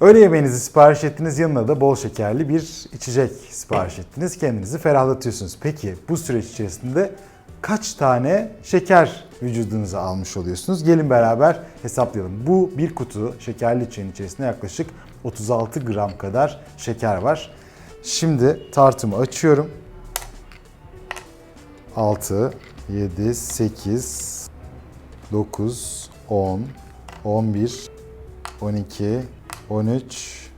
Öğle yemeğinizi sipariş ettiniz yanına da bol şekerli bir içecek sipariş ettiniz. Kendinizi ferahlatıyorsunuz. Peki bu süreç içerisinde kaç tane şeker vücudunuza almış oluyorsunuz? Gelin beraber hesaplayalım. Bu bir kutu şekerli içeceğin içerisinde yaklaşık 36 gram kadar şeker var. Şimdi tartımı açıyorum. 6, 7, 8, 9, 10, 11, 12, 13,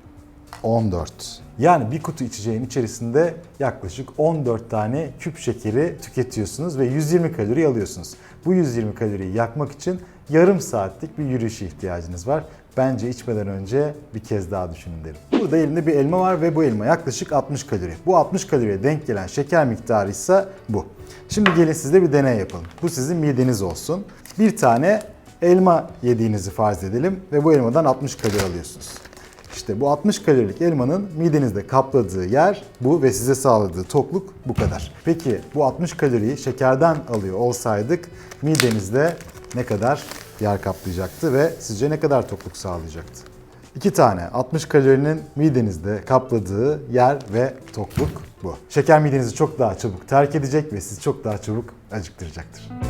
14. Yani bir kutu içeceğin içerisinde yaklaşık 14 tane küp şekeri tüketiyorsunuz ve 120 kalori alıyorsunuz. Bu 120 kaloriyi yakmak için yarım saatlik bir yürüyüşe ihtiyacınız var. Bence içmeden önce bir kez daha düşünün derim. Burada elimde bir elma var ve bu elma yaklaşık 60 kalori. Bu 60 kaloriye denk gelen şeker miktarı ise bu. Şimdi gelin sizde bir deney yapalım. Bu sizin mideniz olsun. Bir tane elma yediğinizi farz edelim ve bu elmadan 60 kalori alıyorsunuz. İşte bu 60 kalorilik elmanın midenizde kapladığı yer bu ve size sağladığı tokluk bu kadar. Peki bu 60 kaloriyi şekerden alıyor olsaydık midenizde ne kadar yer kaplayacaktı ve sizce ne kadar tokluk sağlayacaktı? İki tane 60 kalorinin midenizde kapladığı yer ve tokluk bu. Şeker midenizi çok daha çabuk terk edecek ve sizi çok daha çabuk acıktıracaktır.